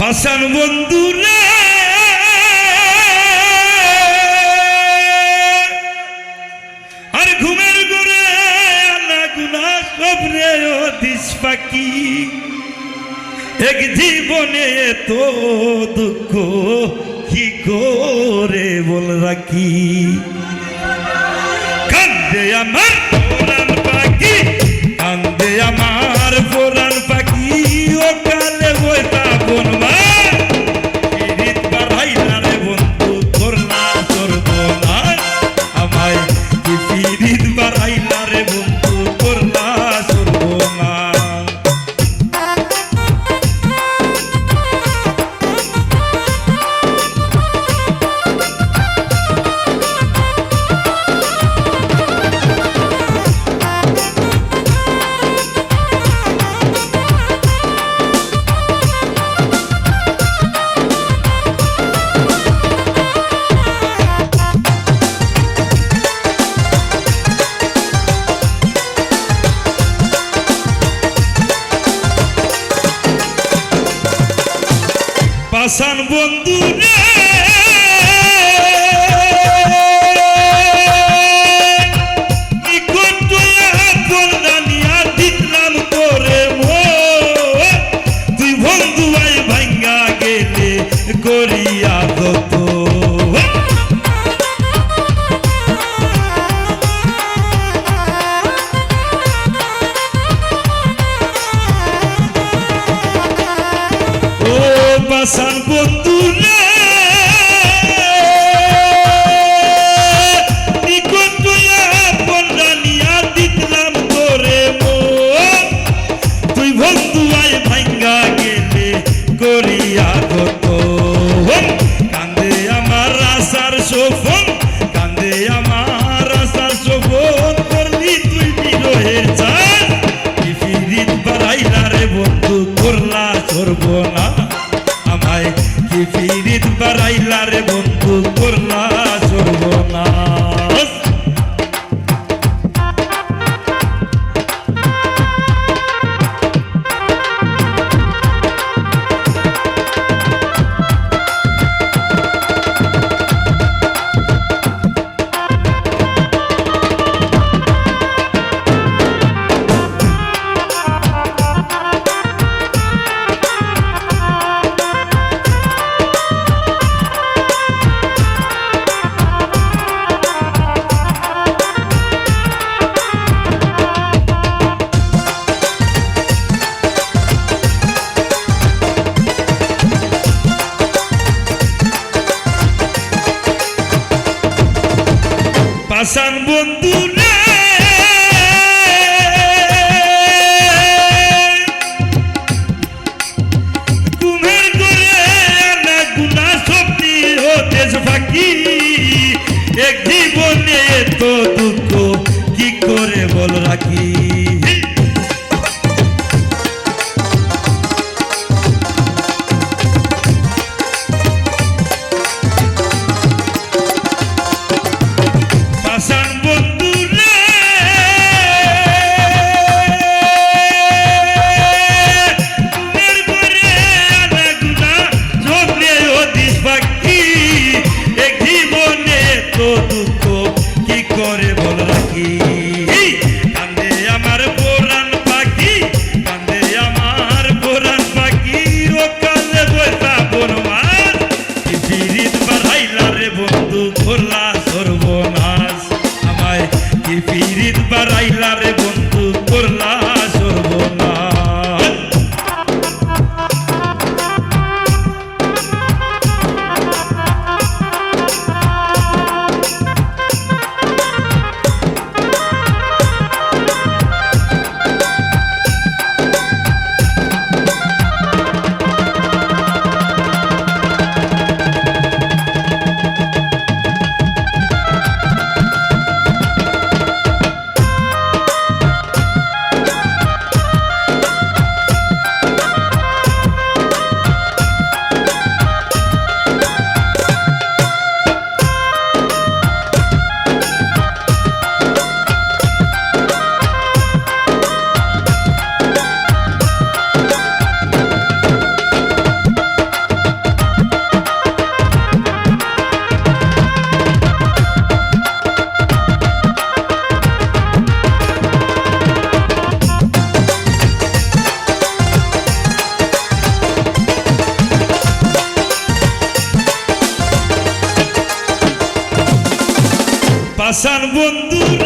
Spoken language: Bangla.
হাসান বন্ধু রে আর ঘুমের ঘুরে আনা গুনা সব রে দিস পাখি। এক জীবনে তো দুঃখ, কি করে বল রাখি? কান্দে আমার করিয়া দত ও বাসান বন্ধু Hasan Bombulu পাশান বন্ধু